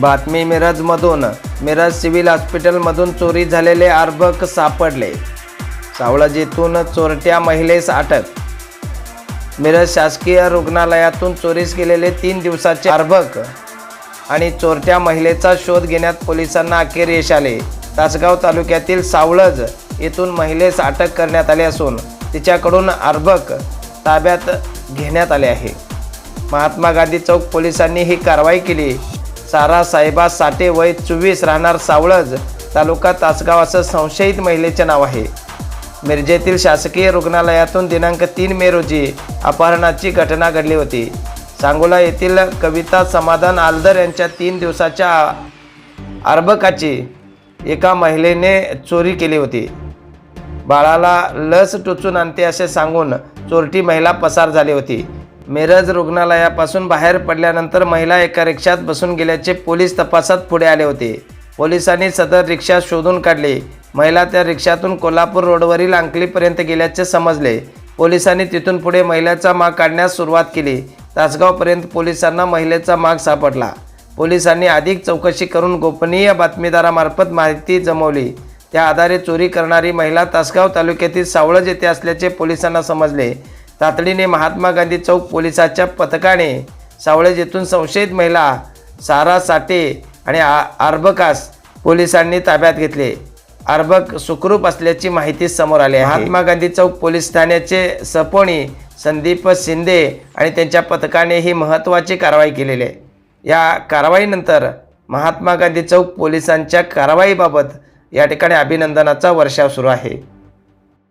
बातमी मिरजमधून मिरज सिव्हिल हॉस्पिटलमधून चोरी झालेले अर्भक सापडले. सावळजीतून चोरट्या महिलेस अटक. मिरज शासकीय रुग्णालयातून चोरीस गेलेले तीन दिवसाचे अर्भक आणि चोरट्या महिलेचा शोध घेण्यात पोलिसांना अखेर यश आले. तासगाव तालुक्यातील सावळज येथून महिलेस अटक करण्यात आली असून तिच्याकडून अर्भक ताब्यात घेण्यात आले आहे. महात्मा गांधी चौक पोलिसांनी ही कारवाई केली. सारा साहेबा साठे वय चोवीस राहणार सावळज तालुका तासगाव असं संशयित महिलेचे नाव आहे. मिरजेतील शासकीय रुग्णालयातून दिनांक तीन मे रोजी अपहरणाची घटना घडली होती. सांगोला येथील कविता समाधान आलदर यांच्या तीन दिवसाच्या अर्भकाची एका महिलेने चोरी केली होती. बाळाला लस टोचून आणते असे सांगून चोरटी महिला पसार झाली होती. मिरज रुग्णालयापासून बाहेर पडल्यानंतर महिला एका रिक्षात बसून गेल्याचे पोलीस तपासात पुढे आले होते. पोलिसांनी सदर रिक्षा शोधून काढली. महिला त्या रिक्षातून कोल्हापूर रोडवरील अंकलीपर्यंत गेल्याचे समजले. पोलिसांनी तिथून पुढे महिलेचा माग काढण्यास सुरुवात केली. तासगावपर्यंत पोलिसांना महिलेचा माग सापडला. पोलिसांनी अधिक चौकशी करून गोपनीय बातमीदारामार्फत माहिती जमवली. त्या आधारे चोरी करणारी महिला तासगाव तालुक्यातील सावळज येथे असल्याचे पोलिसांना समजले. तातडीने महात्मा गांधी चौक पोलिसाच्या पथकाने सावळज येथून संशयित महिला सारा साठे आणि आ अर्भकास पोलिसांनी ताब्यात घेतले. अर्भक सुखरूप असल्याची माहिती समोर आली महात्मा गांधी चौक पोलीस ठाण्याचे सपोणी संदीप शिंदे आणि त्यांच्या पथकाने ही महत्त्वाची कारवाई केलेली आहे. या कारवाईनंतर महात्मा गांधी चौक पोलिसांच्या कारवाईबाबत या ठिकाणी अभिनंदनाचा वर्षाव सुरू आहे.